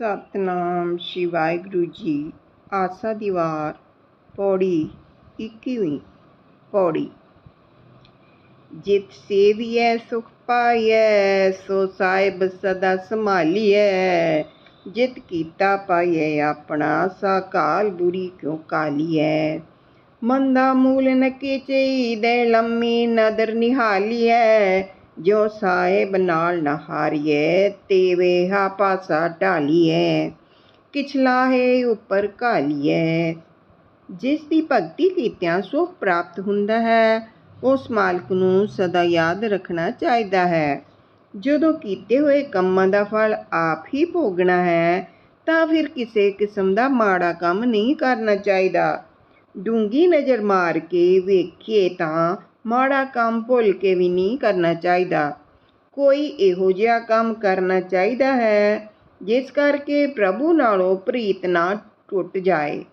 ਸਤਨਾਮ ਸ਼੍ਰੀ ਵਾਹਿਗੁਰੂ ਜੀ, ਆਸਾ ਦੀਵਾਰ ਪੌੜੀ ਇੱਕੀਵੀਂ ਪੌੜੀ। ਜਿਤ ਸੇਵੀਐ, ਸੁਖ ਪਾਈਐ, ਸੋ ਸਾਹਿਬ ਸਦਾ ਸੰਭਾਲੀਐ। ਜਿਤ ਕੀਤਾ ਪਾਈਐ, ਆਪਣਾ ਸਾ ਕਾਲ ਬੁਰੀ ਕਿਉ ਕਾਲੀਐ। ਮੰਦਾ ਮੂਲ ਨ ਕੀਚਈ ਦੇ ਲੰਮੀ ਨਦਰ ਨਿਹਾਲੀਐ। ਜੋ ਸਾਹਿਬ ਨਾਲ ਨਾ ਤੇ ਵੇਹਾ ਪਾਸਾ ਢਾਲੀਐ ਕਿਛਲਾ ਹੈ ਉੱਪਰ ਘਾਲੀਐ। ਜਿਸ ਦੀ ਭਗਤੀ ਕੀਤਿਆਂ ਸੁਖ ਪ੍ਰਾਪਤ ਹੁੰਦਾ ਹੈ, ਉਸ ਮਾਲਕ ਨੂੰ ਸਦਾ ਯਾਦ ਰੱਖਣਾ ਚਾਹੀਦਾ ਹੈ। ਜਦੋਂ ਕੀਤੇ ਹੋਏ ਕੰਮਾਂ ਦਾ ਫਲ ਆਪ ਹੀ ਭੋਗਣਾ ਹੈ, ਤਾਂ ਫਿਰ ਕਿਸੇ ਕਿਸਮ ਦਾ ਮਾੜਾ ਕੰਮ ਨਹੀਂ ਕਰਨਾ ਚਾਹੀਦਾ। ਡੂੰਗੀ ਨਜ਼ਰ ਮਾਰ ਕੇ ਵੇਖੀਏ ਤਾਂ ਮਾੜਾ ਕੰਮ ਭੁੱਲ ਕੇ ਵੀ ਨਹੀਂ ਕਰਨਾ ਚਾਹੀਦਾ। ਕੋਈ ਇਹੋ ਜਿਹਾ ਕੰਮ ਕਰਨਾ ਚਾਹੀਦਾ ਹੈ, ਜਿਸ ਕਰਕੇ ਪ੍ਰਭੂ ਨਾਲੋਂ ਪ੍ਰੀਤ ਨਾ ਟੁੱਟ ਜਾਏ।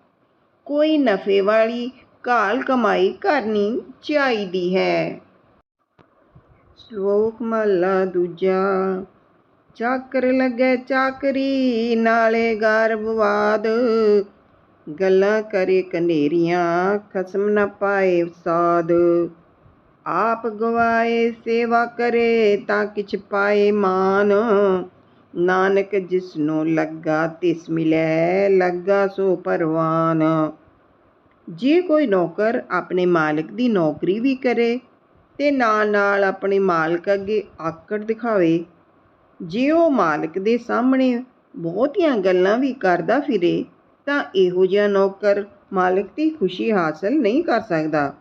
ਕੋਈ ਨਫੇ ਵਾਲੀ ਘਾਲ ਕਮਾਈ ਕਰਨੀ ਚਾਹੀਦੀ ਹੈ। ਸ਼ਲੋਕ ਮਹਲਾ ਦੂਜਾ। ਚਾਕਰ ਲੱਗੇ ਚਾਕਰੀ, ਨਾਲੇ ਗਰਭਵਾਦ ਗੱਲਾਂ ਕਰੇ ਕਨੇਰੀਆਂ, ਖਸਮ ਨਾ ਪਾਏ ਸਾਧ ਆਪ ਗਵਾਏ ਸੇਵਾ ਕਰੇ ਤਾਂ ਕਿਛ ਪਾਏ ਮਾਨ। ਨਾਨਕ ਜਿਸ ਨੂੰ ਲੱਗਾ ਤਿਸ ਮਿਲੈ, ਲੱਗਾ ਸੋ ਪਰਵਾਨ। ਜੇ ਕੋਈ ਨੌਕਰ ਆਪਣੇ ਮਾਲਕ ਦੀ ਨੌਕਰੀ ਵੀ ਕਰੇ ਤੇ ਨਾਲ ਨਾਲ ਆਪਣੇ ਮਾਲਕ ਅੱਗੇ ਆਕੜ ਦਿਖਾਵੇ, ਜੇ ਉਹ ਮਾਲਕ ਦੇ ਸਾਹਮਣੇ ਬਹੁਤੀਆਂ ਗੱਲਾਂ ਵੀ ਕਰਦਾ ਫਿਰੇ ਤਾਂ ਇਹੋ ਜਿਹਾ ਨੌਕਰ ਮਾਲਕ ਦੀ ਖੁਸ਼ੀ ਹਾਸਲ ਨਹੀਂ ਕਰ ਸਕਦਾ।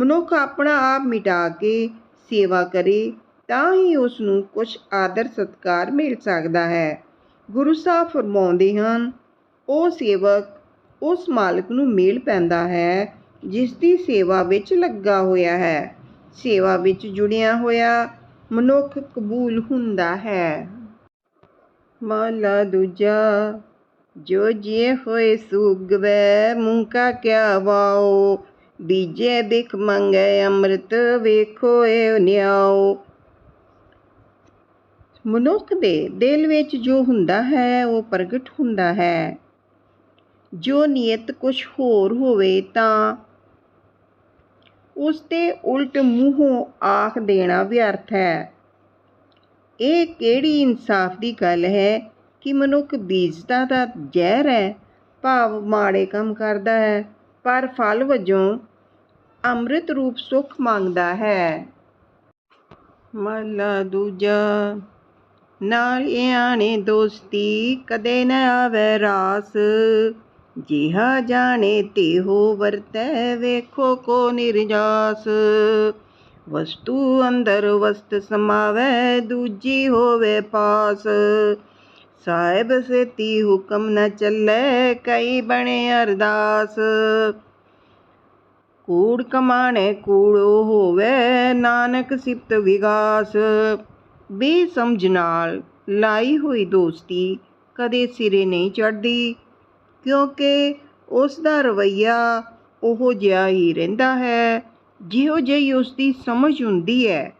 ਮਨੁੱਖ ਆਪਣਾ ਆਪ ਮਿਟਾ ਕੇ ਸੇਵਾ ਕਰੇ, ਤਾਂ ਹੀ ਉਸ ਨੂੰ ਕੁਝ ਆਦਰ ਸਤਕਾਰ ਮਿਲ ਸਕਦਾ ਹੈ। ਗੁਰੂ ਸਾਹਿਬ ਫਰਮਾਉਂਦੇ ਹਨ, ਉਹ ਸੇਵਕ ਉਸ ਮਾਲਕ ਨੂੰ ਮੇਲ ਪੈਂਦਾ ਹੈ, ਜਿਸ ਦੀ ਸੇਵਾ ਵਿੱਚ ਲੱਗਾ ਹੋਇਆ ਹੈ। ਸੇਵਾ ਵਿੱਚ ਜੁੜਿਆ ਹੋਇਆ ਮਨੁੱਖ ਕਬੂਲ ਹੁੰਦਾ ਹੈ। ਮਾਲਾ ਦੂਜਾ, ਜੋ ਜੇ ਹੋਏ ਸੁਗਵੇ, ਮੂੰਹ ਕਾ ਕਿਆ ਵਾਓ ਬੀਜੇ ਬਿਖ ਮੰਗੇ ਅੰਮ੍ਰਿਤ ਵੇਖੋ ਏ ਨਿਆਓ ਮਨੁੱਖ ਦੇ ਦਿਲ ਵਿੱਚ ਜੋ ਹੁੰਦਾ ਹੈ, ਉਹ ਪ੍ਰਗਟ ਹੁੰਦਾ ਹੈ। ਜੋ ਨੀਅਤ ਕੁਝ ਹੋਰ ਹੋਵੇ ਤਾਂ ਉਸ ਤੇ ਉਲਟ ਮੂੰਹੋਂ ਆਖ ਦੇਣਾ ਵਿਅਰਥ ਹੈ। ਇਹ ਕਿਹੜੀ ਇਨਸਾਫ ਦੀ ਗੱਲ ਹੈ ਕਿ ਮਨੁੱਖ ਬੀਜਦਾ ਦਾ ਜ਼ਹਿਰ ਹੈ, ਭਾਵ ਮਾੜੇ ਕੰਮ ਕਰਦਾ ਹੈ, ਪਰ ਫਲ ਵਜੋਂ ਅੰਮ੍ਰਿਤ ਰੂਪ ਸੁਖ ਮੰਗਦਾ ਹੈ। ਮਹਲਾ ਦੂਜਾ ਨਾਲ ਆਣੇ ਦੋਸਤੀ ਕਦੇ ਨਾ ਆਵੇ ਰਾਸ। ਜਿਹਾ ਜਾਣੇ ਤਿਹੋ ਵਰਤੈ ਵੇਖੋ ਕੋ ਨਿਰਜਾਸ। ਵਸਤੂ ਅੰਦਰ ਵਸਤ ਸਮਾਵੇ, ਦੂਜੀ ਹੋਵੇ ਪਾਸ। ਸਾਹਿਬ ਸੇਤੀ ਹੁਕਮ ਨ ਚੱਲੇ, ਕਈ ਬਣੇ ਅਰਦਾਸ। ਕੂੜ ਕਮਾਣੇ ਕੂੜੋ ਹੋਵੇ, ਨਾਨਕ ਸਿਫਤ ਵਿਗਾਸ। ਵੀ ਸਮਝ ਨਾਲ ਲਾਈ ਹੋਈ ਦੋਸਤੀ ਕਦੇ ਸਿਰੇ ਨਹੀਂ ਚੜਦੀ ਕਿਉਂਕਿ ਉਸ ਦਾ ਰਵਈਆ ਉਹੋ ਜਿਹਾ ਹੀ ਰਹਿੰਦਾ ਹੈ, ਜਿਹੋ ਜਿਹੀ ਉਸ ਦੀ ਸਮਝ ਹੁੰਦੀ ਹੈ।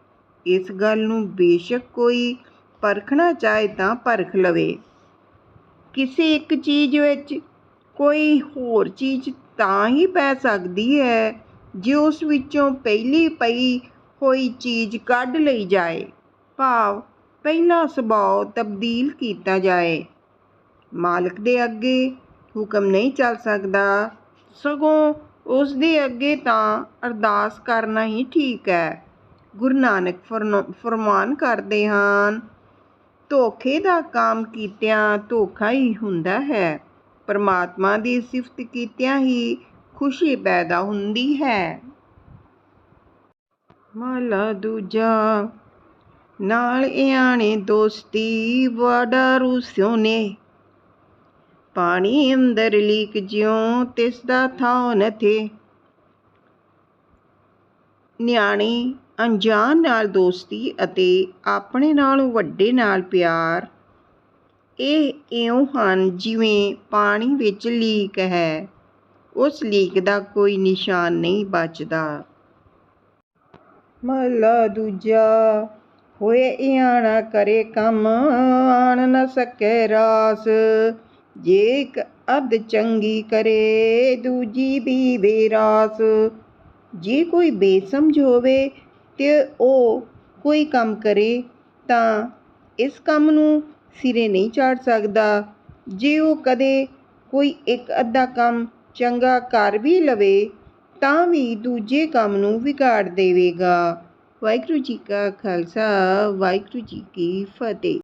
ਇਸ ਗੱਲ ਨੂੰ ਬੇਸ਼ੱਕ ਕੋਈ ਪਰਖਣਾ ਚਾਹੇ ਤਾਂ ਪਰਖ ਲਵੇ। ਕਿਸੇ ਇੱਕ ਚੀਜ਼ ਵਿੱਚ ਕੋਈ ਹੋਰ ਚੀਜ਼ ਤਾਂ ਹੀ ਪੈ ਸਕਦੀ ਹੈ ਜੇ ਉਸ ਵਿੱਚੋਂ ਪਹਿਲੀ ਪਈ ਹੋਈ ਚੀਜ਼ ਕੱਢ ਲਈ ਜਾਏ। ਭਾਵ ਪਹਿਲਾ ਸੁਭਾਅ ਤਬਦੀਲ ਕੀਤਾ ਜਾਏ। ਮਾਲਕ ਦੇ ਅੱਗੇ ਹੁਕਮ ਨਹੀਂ ਚੱਲ ਸਕਦਾ। ਸਗੋਂ ਉਸ ਦੇ ਅੱਗੇ ਤਾਂ ਅਰਦਾਸ ਕਰਨਾ ਹੀ ਠੀਕ ਹੈ। ਗੁਰੂ ਨਾਨਕ ਫਰਮਾਨ ਕਰਦੇ ਹਨ, ਧੋਖੇ ਦਾ ਕੰਮ ਕੀਤਿਆਂ ਧੋਖਾ ਹੀ ਹੁੰਦਾ ਹੈ। ਪਰਮਾਤਮਾ ਦੀ ਸਿਫਤ ਕੀਤਿਆਂ ਹੀ ਖੁਸ਼ੀ ਪੈਦਾ ਹੁੰਦੀ ਹੈ। ਮਹਲਾ ਦੂਜਾ, ਨਾਲ ਇਆਣੇ ਦੋਸਤੀ ਵਾਡਾ ਰੂਸਿਓ ਨੇ ਪਾਣੀ ਅੰਦਰ ਲੀਕ ਜਿਉ ਤਿਸ ਦਾ ਥਾਉ ਨਥੇ ਨਿਆਣੀ ਅਣਜਾਣ ਨਾਲ ਦੋਸਤੀ ਅਤੇ ਆਪਣੇ ਨਾਲੋਂ ਵੱਡੇ ਨਾਲ ਪਿਆਰ ਇਹ ਇਉਂ ਹਨ ਜਿਵੇਂ ਪਾਣੀ ਵਿੱਚ ਲੀਕ ਹੈ। ਉਸ ਲੀਕ ਦਾ ਕੋਈ ਨਿਸ਼ਾਨ ਨਹੀਂ ਬਚਦਾ। ਮਹਲਾ ਦੂਜਾ, ਹੋਏ ਇਆਣਾ ਕਰੇ ਕੰਮ, ਆਣ ਨ ਸਕੈ ਰਾਸ। ਜੇ ਇੱਕ ਅੱਧ ਚੰਗੀ ਕਰੇ, ਦੂਜੀ ਵੀ ਬੇਰਾਸ। ਜੇ ਕੋਈ ਬੇਸਮਝ ਹੋਵੇ ਤੇ ਉਹ ਕੋਈ ਕੰਮ ਕਰੇ, ਤਾਂ ਇਸ ਕੰਮ ਨੂੰ ਸਿਰੇ ਨਹੀਂ ਚਾੜ ਸਕਦਾ। ਜੇ ਉਹ ਕਦੇ ਕੋਈ ਇੱਕ ਅੱਧਾ ਕੰਮ ਚੰਗਾ ਕਰ ਵੀ ਲਵੇ, ਤਾਂ ਵੀ ਦੂਜੇ ਕੰਮ ਨੂੰ ਵਿਗਾੜ ਦੇਵੇਗਾ। ਵਾਹਿਗੁਰੂ ਜੀ ਕਾ ਖਾਲਸਾ, ਵਾਹਿਗੁਰੂ ਜੀ ਕੀ ਫਤਿਹ।